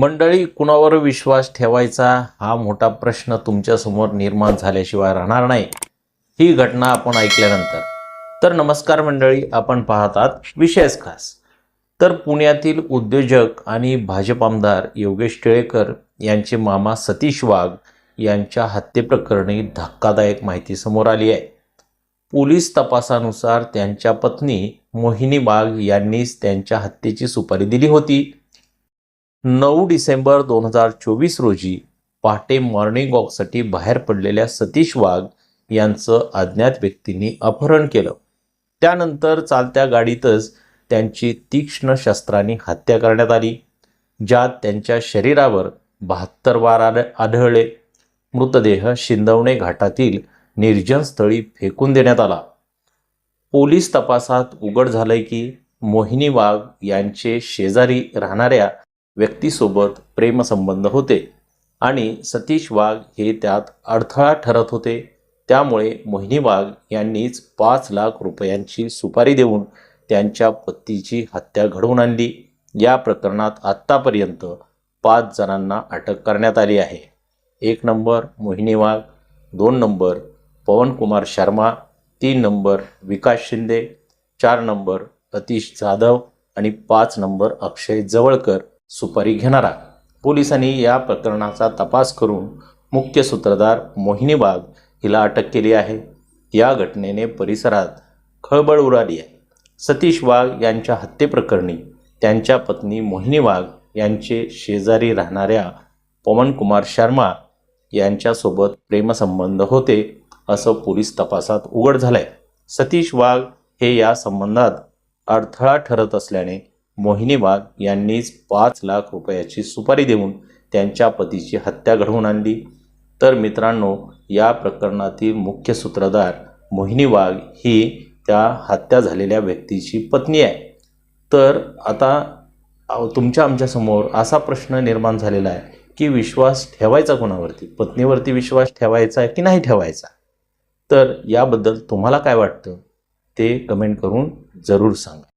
मंडळी कुणावर विश्वास ठेवायचा हा मोठा प्रश्न तुमच्यासमोर निर्माण झाल्याशिवाय राहणार नाही. ही घटना आपण ऐकल्यानंतर. तर नमस्कार मंडळी आपण पाहतात विशेष खास. तर पुण्यातील उद्योजक आणि भाजप आमदार योगेश टिळेकर यांचे मामा सतीश वाघ यांच्या हत्येप्रकरणी धक्कादायक माहिती समोर आली आहे. पोलीस तपासानुसार त्यांच्या पत्नी मोहिनी वाघ यांनीच त्यांच्या हत्येची सुपारी दिली होती. नऊ डिसेंबर दोन हजार चोवीस रोजी पहाटे मॉर्निंग वॉकसाठी बाहेर पडलेल्या सतीश वाघ यांचं अज्ञात व्यक्तींनी अपहरण केलं. त्यानंतर चालत्या गाडीतच त्यांची तीक्ष्ण शस्त्रांनी हत्या करण्यात आली ज्यात त्यांच्या शरीरावर बहात्तर वार आढ- आढळले. मृतदेह शिंदवणे घाटातील निर्जन स्थळी फेकून देण्यात आला. पोलीस तपासात उघड झालंय की मोहिनी वाघ यांचे शेजारी राहणाऱ्या व्यक्तीसोबत प्रेमसंबंध होते. आणि सतीश वाघ हे त्यात अडथळा ठरत होते. त्यामुळे मोहिनी वाघ यांनीच पाच लाख रुपयांची सुपारी देऊन त्यांच्या पतीची हत्या घडवून आणली. या प्रकरणात आत्तापर्यंत पाच जणांना अटक करण्यात आली आहे. एक नंबर मोहिनी वाघ दोन नंबर पवनकुमार शर्मा तीन नंबर विकास शिंदे चार नंबर अतिश जाधव आणि पाच नंबर अक्षय जवळकर सुपारी घेणारा. पोलिसांनी या प्रकरणाचा तपास करून मुख्य सूत्रधार मोहिनी वाघ हिला अटक केली आहे. या घटनेने परिसरात खळबळ उडाली आहे. सतीश वाघ यांच्या हत्येप्रकरणी त्यांच्या पत्नी मोहिनी वाघ यांचे शेजारी राहणाऱ्या पवनकुमार शर्मा यांच्यासोबत प्रेमसंबंध होते असं पोलीस तपासात उघड झालं आहे सतीश वाघ हे या संबंधात अडथळा ठरत असल्याने मोहिनी वाघ यांनीच पाच लाख रुपयाची सुपारी देऊन त्यांच्या पतीची हत्या घडवून आणली. तर मित्रांनो या प्रकरणातील मुख्य सूत्रधार मोहिनी वाघ ही त्या हत्या झालेल्या व्यक्तीची पत्नी आहे. तर आता तुमच्या आमच्यासमोर असा प्रश्न निर्माण झालेला आहे की विश्वास ठेवायचा कोणावरती? पत्नीवरती विश्वास ठेवायचा आहे की नाही ठेवायचा? तर याबद्दल तुम्हाला काय वाटतं? ते कमेंट करून जरूर सांगा.